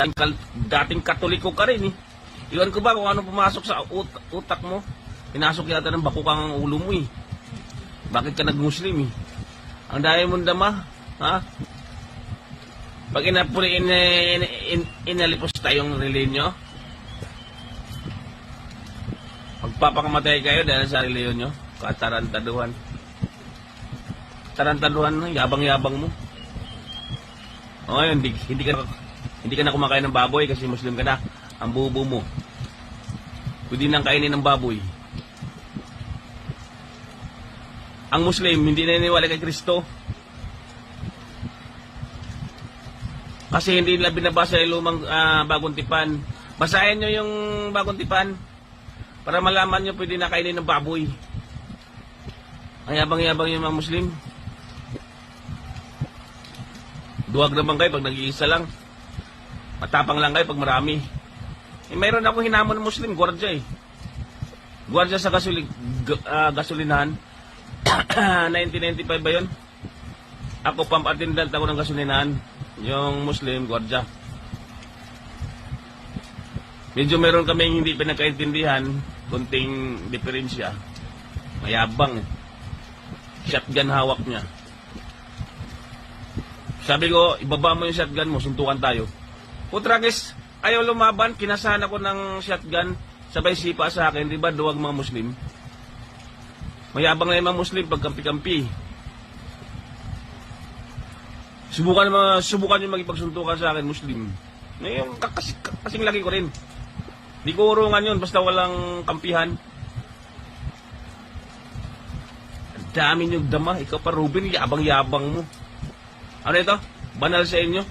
dating, dating katoliko ka rin eh. Iwan ko ba kung ano pumasok sa ut- utak mo? Pinasok yata ng bakukang ang ulo mo eh. Bakit ka nag-Muslim eh? Ang dami mong dama, ha? Pag inapuri, in, in, in, inalipos tayong reliyon magpapakamatay kayo dahil sa reliyon nyo, katarantaduhan. Tarantaduhan, yabang-yabang mo. O ngayon, hindi, hindi, ka, hindi ka na kumakain ng baboy kasi Muslim ka na. Ang bubo mo. Pwede nang kainin ng baboy. Ang Muslim, hindi naniniwala kay Kristo. Kasi hindi nila binabasa yung lumang ah, bagong tipan. Basahin nyo yung bagong tipan para malaman nyo pwede na kainin ng baboy. Ang yabang-yabang yung mga Muslim. Duwag naman kayo pag nag-iisa lang. Matapang lang kayo pag marami. Eh, mayroon akong hinamon ng Muslim, gwardiya eh. Gwardiya sa gasoli, g- ah, gasolinahan. 1995 ba yun? Ako pump attendant ako ng gasolinahan. Yung Muslim, gwardiya. Medyo meron kaming hindi pinagkaintindihan, kunting diferensya. Mayabang. Shotgun hawak niya. Sabi ko, ibaba mo yung shotgun mo, suntukan tayo. Putragis, ayaw lumaban, kinasahan ako ng shotgun, sabay sipa sa akin, di ba duwag mga Muslim? Mayabang na yung mga Muslim pag kampi-kampi. Subukan mga subukan yung magipagsuntukan sa akin Muslim. Ngayon kasi, kasing lagi ko rin. Di ko urungan yun basta walang kampihan. Ang dami niyong dama. Ikaw pa Ruben, yabang-yabang mo. Ano ito? Banal sa inyo?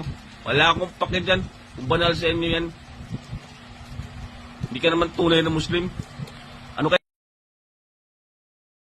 Oh, Wala akong pake dyan. Kung banal sa inyo yan. Hindi ka naman tunay na Muslim.